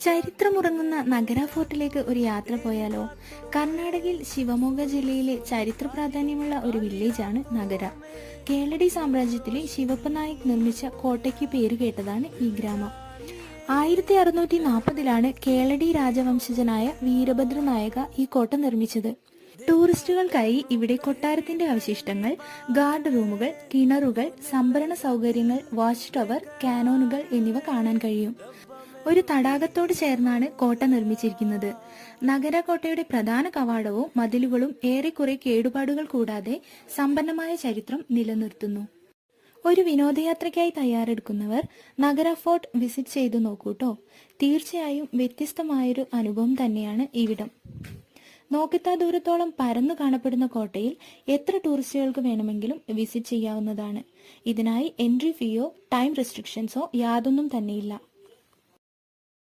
ചരിത്രമുറങ്ങുന്ന നഗര ഫോർട്ടിലേക്ക് ഒരു യാത്ര പോയാലോ? കർണാടകയിൽ ശിവമോഗ ജില്ലയിലെ ചരിത്ര പ്രാധാന്യമുള്ള ഒരു വില്ലേജാണ് നഗര. കേളടി സാമ്രാജ്യത്തിലെ ശിവപ്പ നായിക് നിർമ്മിച്ച കോട്ടയ്ക്ക് പേര് കേട്ടതാണ് ഈ ഗ്രാമം. ആയിരത്തി അറുന്നൂറ്റി നാൽപ്പതിലാണ് കേളടി രാജവംശജനായ വീരഭദ്ര നായക ഈ കോട്ട നിർമ്മിച്ചത്. ടൂറിസ്റ്റുകൾക്കായി ഇവിടെ കൊട്ടാരത്തിന്റെ അവശിഷ്ടങ്ങൾ ഗാർഡ് റൂമുകൾ കിണറുകൾ സംഭരണ സൗകര്യങ്ങൾ വാച്ച് ടവർ കാനോനുകൾ എന്നിവ കാണാൻ കഴിയും. ഒരു തടാകത്തോട് ചേർന്നാണ് കോട്ട നിർമ്മിച്ചിരിക്കുന്നത്. നഗര കോട്ടയുടെ പ്രധാന കവാടവും മതിലുകളും ഏറെക്കുറെ കേടുപാടുകൾ കൂടാതെ സമ്പന്നമായ ചരിത്രം നിലനിർത്തുന്നു. ഒരു വിനോദയാത്രയ്ക്കായി തയ്യാറെടുക്കുന്നവർ നഗര ഫോർട്ട് വിസിറ്റ് ചെയ്തു നോക്കൂട്ടോ. തീർച്ചയായും വ്യത്യസ്തമായൊരു അനുഭവം തന്നെയാണ് ഇവിടം. നോക്കിത്താ ദൂരത്തോളം പരന്നു കാണപ്പെടുന്ന കോട്ടയിൽ എത്ര ടൂറിസ്റ്റുകൾക്ക് വേണമെങ്കിലും വിസിറ്റ് ചെയ്യാവുന്നതാണ്. ഇതിനായി എൻട്രി ഫീയോ ടൈം റെസ്ട്രിക്ഷൻസോ യാതൊന്നും തന്നെയില്ല.